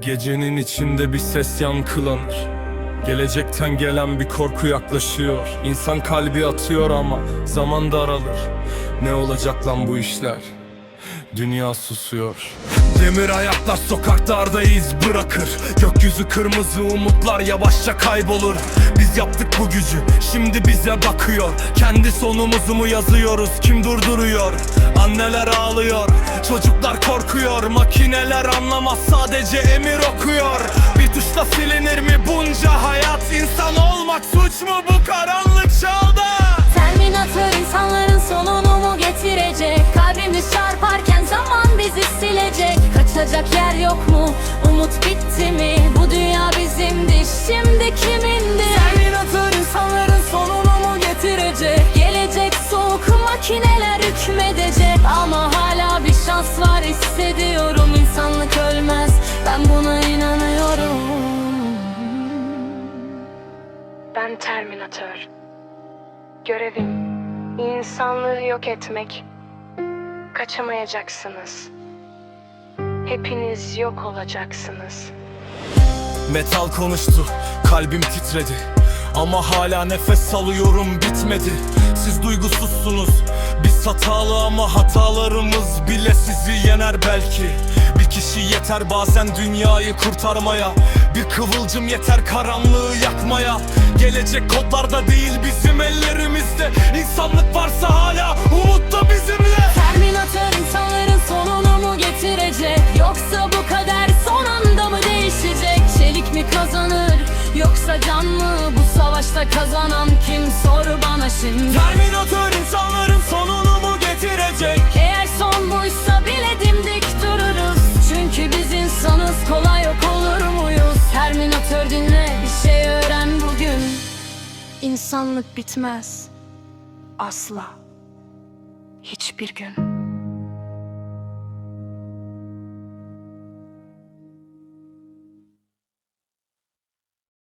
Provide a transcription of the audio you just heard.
Gecenin içinde bir ses yankılanır. Gelecekten gelen bir korku yaklaşıyor. İnsan kalbi atıyor ama zaman daralır. Ne olacak lan bu işler? Dünya susuyor. Demir ayaklar sokaklarda iz bırakır. Gökyüzü kırmızı umutlar yavaşça kaybolur. Biz yaptık bu gücü şimdi bize bakıyor. Kendi sonumuzu mu yazıyoruz? Kim durduruyor? Anneler ağlıyor çocuklar korkuyor Makineler anlamaz sadece emir okuyor Bir tuşla silinir mi bunca hayat İnsan olmak suç mu bu karanlık çağda Terminator insanların sonunu mu getirecek? Kalbimiz çarparken zaman bizi silecek Kaçacak yer yok mu? Umut bitti mi? Bu dünya bizimdi, şimdi kimindi? Terminator makineler hükmedecek Ama hala bir şans var hissediyorum İnsanlık ölmez, ben buna inanıyorum Ben Terminator. Görevim insanlığı yok etmek. Kaçamayacaksınız. Hepiniz yok olacaksınız. Metal konuştu, kalbim titredi Ama hala nefes alıyorum bitmedi Siz duygusuzsunuz, biz hatalı ama hatalarımız bile sizi yener belki. Bir kişi yeter bazen dünyayı kurtarmaya. Bir kıvılcım yeter karanlığı yakmaya. Gelecek kodlarda değil bizim ellerimizde. İnsanlık varsa hala umut da bizimle. Terminator insanların sonunu mu getirecek? Yoksa bu kader son anda mı değişecek? Çelik mi kazanır? Yoksa can mı? Bu savaşta kazanan kim? Sor bana şimdi Terminator insanların sonunu mu getirecek? Eğer son buysa bile dimdik dururuz Çünkü biz insanız kolay yok olur muyuz? Terminator dinle bir şey öğren bugün İnsanlık bitmez. Asla. Hiçbir gün.